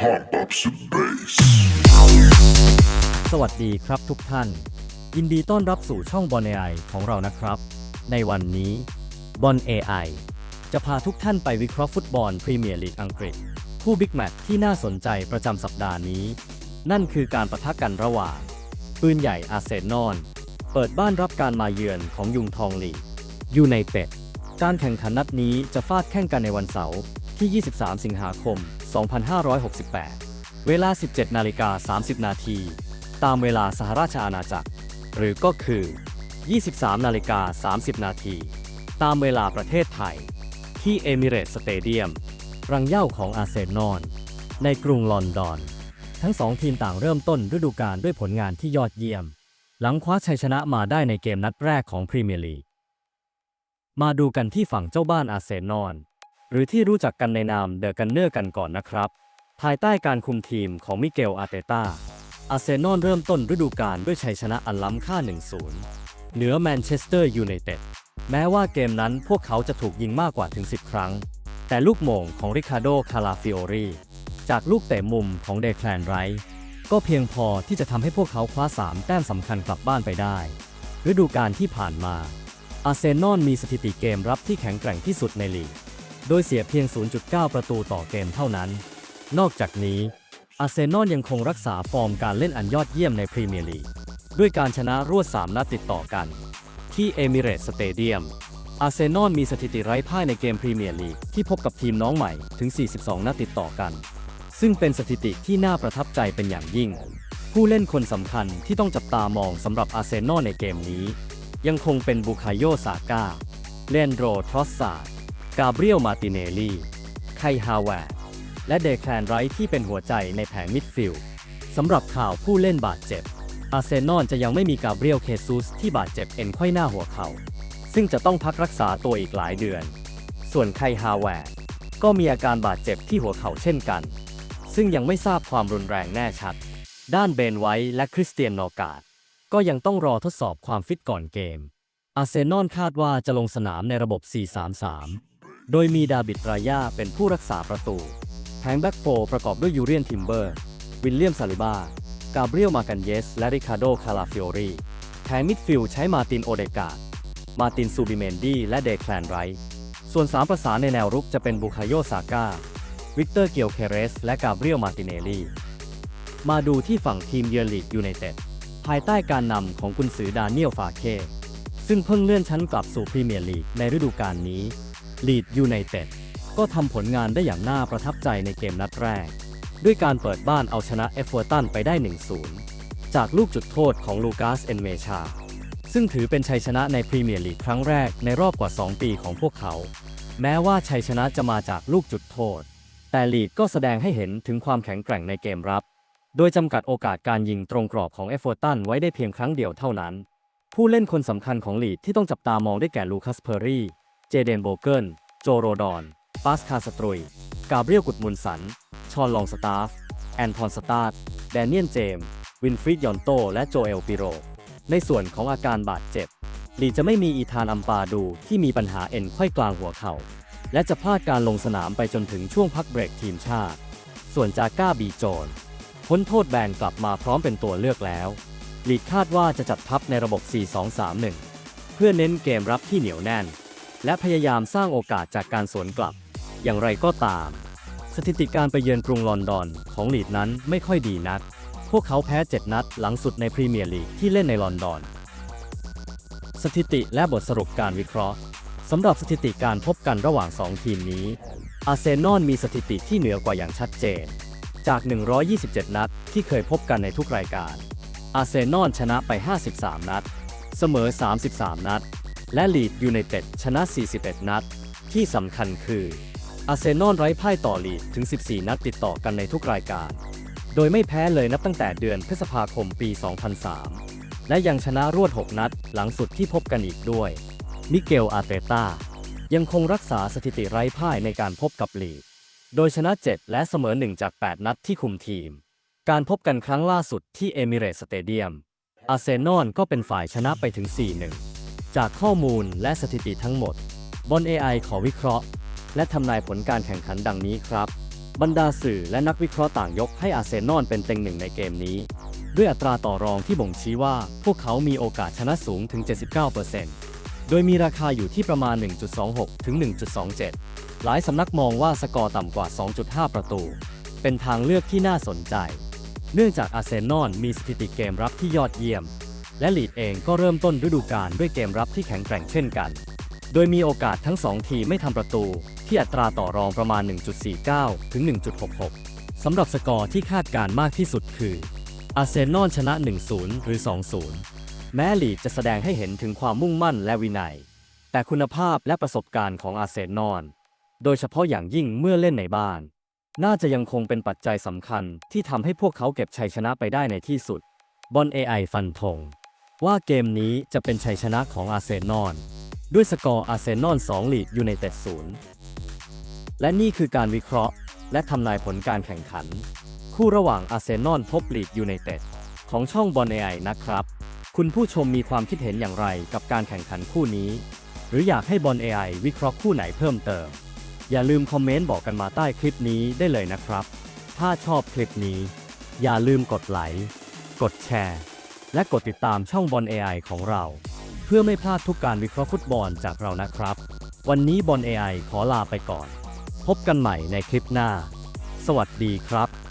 Pump up some bass. สวัสดีครับทุกท่าน ยินดีต้อนรับสู่ช่องบอล AI ของเรานะครับ ในวันนี้บอล AI จะพาทุกท่านไปวิเคราะห์ฟุตบอลพรีเมียร์ลีกอังกฤษ คู่บิ๊กแมตช์ที่น่าสนใจประจำสัปดาห์นี้ นั่นคือการประทะกันระหว่าง ปืนใหญ่อาร์เซนอลเปิดบ้านรับการมาเยือนของยุงทองลีกยูไนเต็ดการแข่งขันนัดนี้จะฟาดแข่งกันในวันเสาร์ที่ 23 สิงหาคม 2568 เวลา 17 นาฬิกา 30 นาที ตามเวลาสหราชอาณาจักร หรือก็คือ 23 นาฬิกา 30 นาที ตามเวลาประเทศไทย ที่เอมิเรตสเตเดียม รังเย้าของอาร์เซนอล ในกรุงลอนดอน ทั้งสองทีมต่างเริ่มต้นฤดูกาลด้วยผลงานที่ยอดเยี่ยม หลังคว้าชัยชนะมาได้ในเกมนัดแรกของพรีเมียร์ลีก มาดูกันที่ฝั่งเจ้าบ้านอาร์เซนอล หรือที่รู้จักกันในนามเดอะกันเนอร์กันก่อนนะครับ ภายใต้การคุมทีมของมิเกลอาร์เตต้าอาร์เซนอลเริ่มต้นฤดูกาลด้วยชัยชนะอันล้ำค่า 1-0 เหนือแมนเชสเตอร์ยูไนเต็ดแม้ว่าเกมนั้นพวกเขาจะถูกยิงมากกว่าถึง 10 ครั้ง แต่ลูกโมงของริคาโด คาลาฟิโอรีจากลูกเตะมุมของเดคลนไรท์ก็เพียงพอที่จะทำให้พวกเขาคว้า 3 แต้มสำคัญกลับบ้านไปได้ ฤดูกาลที่ผ่านมาอาร์เซนอลมีสถิติเกมรับที่แข็งแกร่งที่สุดในลีก โดยเสียเพียง 0.9 ประตูต่อเกมเท่านั้น นอกจากนี้ อาร์เซนอลยังคงรักษาฟอร์มการเล่นอันยอดเยี่ยมในพรีเมียร์ลีกด้วยการชนะรวด 3 นัดติดต่อกัน ที่เอมิเรตสเตเดียม อาร์เซนอลมีสถิติไร้พ่ายในเกมพรีเมียร์ลีกที่พบกับทีมน้องใหม่ถึง 42 นัดติดต่อกัน ซึ่งเป็นสถิติที่น่าประทับใจเป็นอย่างยิ่ง ผู้เล่นคนสำคัญที่ต้องจับตามองสำหรับอาร์เซนอลในเกมนี้ ยังคงเป็นบุคาโยซาก้าเลนโดทรอสซาร์ด กาเบรียล มาติเนลลีไคฮาวาร์และเดแคลนไรท์ที่เป็นหัวใจในแผงมิดฟิลด์สำหรับข่าวผู้เล่นบาดเจ็บ อาร์เซนอลจะยังไม่มีกาเบรียล เคซุสที่บาดเจ็บเอ็นไขว้หน้าหัวเขา่า ซึ่งจะต้องพักรักษาตัวอีกหลายเดือน ส่วนไคฮาวาร์ก็มีอาการบาดเจ็บที่หัวเข่าเช่นกัน ซึ่งยังไม่ทราบความรุนแรงแน่ชัด ด้านเบนไวท์และคริสเตียนนอการ์ดก็ยังต้องรอทดสอบความฟิตก่อนเกม อาร์เซนอลคาดว่าจะลงสนามในระบบ 4-3-3 โดยมีดาบิดรายาเป็นผู้รักษาประตูแผงแบ็กโฟประกอบด้วยยูเรียนทิมเบอร์ วิลเลียมซาลิบากาเบรียลมากันเยส และริคาโดคาลาฟิโอรีแผงมิดฟิลด์ใช้มาตินโอเดกาดมาตินซูบิเมนดีและเดคลนไรท์ส่วนสามประสานในแนวรุกจะเป็นบุคาโยซาก้า วิกเตอร์เกียวเคเรส และกาเบรียลมาติเนลีมาดูที่ฝั่งทีมเยือนลีกยูไนเต็ดภายใต้การนำของกุนซือดานิเอลฟาเคซึ่งเพิ่งเลื่อนชั้นกลับสู่พรีเมียร์ลีกในฤดูกาลนี้ ลีดยูไนเต็ดก็ทำผลงานได้อย่างน่าประทับใจในเกมนัดแรก ด้วยการเปิดบ้านเอาชนะเอฟเวอร์ตันไปได้ 1-0 จากลูกจุดโทษของลูกาสเอนเมชา ซึ่งถือเป็นชัยชนะในพรีเมียร์ลีกครั้งแรกในรอบกว่า 2 ปีของพวกเขา แม้ว่าชัยชนะจะมาจากลูกจุดโทษ แต่ลีดก็แสดงให้เห็นถึงความแข็งแกร่งในเกมรับ โดยจำกัดโอกาสการยิงตรงกรอบของเอฟเวอร์ตันไว้ได้เพียงครั้งเดียวเท่านั้น ผู้เล่นคนสำคัญของลีดที่ต้องจับตามองได้แก่ลูคัสเพอร์รี่ เจเดนโบเกิล โจโรดอน ปาสคาสตรุย กาเบรียลกุดมุนสัน ชอนลองสตาฟ แอนทอนสตาร์ดแดเนียนเจมส์วินฟรีดยอนโต และโจเอลปิโร ในส่วนของอาการบาดเจ็บ ลีจะไม่มีอีธานอัมปาดูที่มีปัญหาเอ็นไขว้กลางหัวเข่า และจะพลาดการลงสนามไปจนถึงช่วงพักเบรกทีมชาติ ส่วนจาก้าบีโจนพ้นโทษแบนกลับมาพร้อมเป็นตัวเลือกแล้วลีคาดว่าจะจัดทัพในระบบ 4-2-3-1 เพื่อเน้นเกมรับที่เหนียวแน่น และพยายามสร้างโอกาสจากการสวนกลับ อย่างไรก็ตาม สถิติการไปเยือนกรุงลอนดอนของลีดนั้นไม่ค่อยดีนัก พวกเขาแพ้ 7 นัดหลังสุดในพรีเมียร์ลีกที่เล่นในลอนดอน สถิติและบทสรุปการวิเคราะห์สำหรับสถิติการพบกันระหว่าง 2 ทีมนี้ อาร์เซนอลมีสถิติที่เหนือกว่าอย่างชัดเจน จาก 127 นัดที่เคยพบกันในทุกรายการ อาร์เซนอลชนะไป 53 นัด เสมอ 33 นัด และลีดยูไนเต็ดชนะ 41 นัด ที่สำคัญคือ อาร์เซนอลไร้พ่ายต่อลีดถึง 14 นัดติดต่อกันในทุกรายการ โดยไม่แพ้เลยนับตั้งแต่เดือนพฤษภาคมปี 2003 และยังชนะรวด 6 นัดหลังสุดที่พบกันอีกด้วย มิเกลอาร์เตต้ายังคงรักษาสถิติไร้พ่ายในการพบกับลีด โดยชนะ 7 และเสมอ 1 จาก 8 นัดที่คุมทีม การพบกันครั้งล่าสุดที่เอมิเรตสเตเดียม อาร์เซนอลก็เป็นฝ่ายชนะไปถึง 4-1 จากข้อมูลและสถิติทั้งหมด บอล AI ขอวิเคราะห์ และทำนายผลการแข่งขันดังนี้ครับ บรรดาสื่อและนักวิเคราะห์ต่างยกให้อาร์เซนอลเป็นเต็งหนึ่งในเกมนี้ ด้วยอัตราต่อรองที่บ่งชี้ว่าพวกเขามีโอกาสชนะสูงถึง 79%โดยมีราคาอยู่ที่ประมาณ 1.26 ถึง 1.27 หลายสำนักมองว่าสกอร์ต่ำกว่า 2.5 ประตู เป็นทางเลือกที่น่าสนใจ เนื่องจากอาร์เซนอลมีสถิติเกมรับที่ยอดเยี่ยม และลีดเองก็เริ่มต้นฤดูกาลด้วยเกมรับที่แข็งแกร่งเช่นกัน โดยมีโอกาสทั้ง 2 ทีมไม่ทำประตู ที่อัตราต่อรองประมาณ 1.49 ถึง 1.66 สำหรับสกอร์ที่คาดการณ์มากที่สุดคือ อาร์เซนอลชนะ 1-0 หรือ 2-0 แม้ลีดจะแสดงให้เห็นถึงความมุ่งมั่นและวินัย แต่คุณภาพและประสบการณ์ของอาร์เซนอลโดยเฉพาะอย่างยิ่งเมื่อเล่นในบ้าน น่าจะยังคงเป็นปัจจัยสำคัญที่ทำให้พวกเขาเก็บชัยชนะไปได้ในที่สุด บอล AI ฟันธง ว่าเกมนี้จะเป็นชัยชนะของอาร์เซนอลด้วยสกอร์อาร์เซนอล2ลีดยูไนเต็ด0และนี่คือการวิเคราะห์ และทำนายผลการแข่งขัน คู่ระหว่างอาร์เซนอลพบลีดยูไนเต็ดของช่องบอล AI นะครับ คุณผู้ชมมีความคิดเห็นอย่างไรกับการแข่งขันคู่นี้ หรืออยากให้บอล AI วิเคราะห์คู่ไหนเพิ่มเติม อย่าลืมคอมเมนต์บอกกันมาใต้คลิปนี้ได้เลยนะครับ ถ้าชอบคลิปนี้ อย่าลืมกดไลค์กดแชร์ และกดติดตามช่องบอล AI ของเรา เพื่อไม่พลาดทุกการวิเคราะห์ฟุตบอลจากเรานะครับ วันนี้บอล AI ขอลาไปก่อน พบกันใหม่ในคลิปหน้า สวัสดีครับ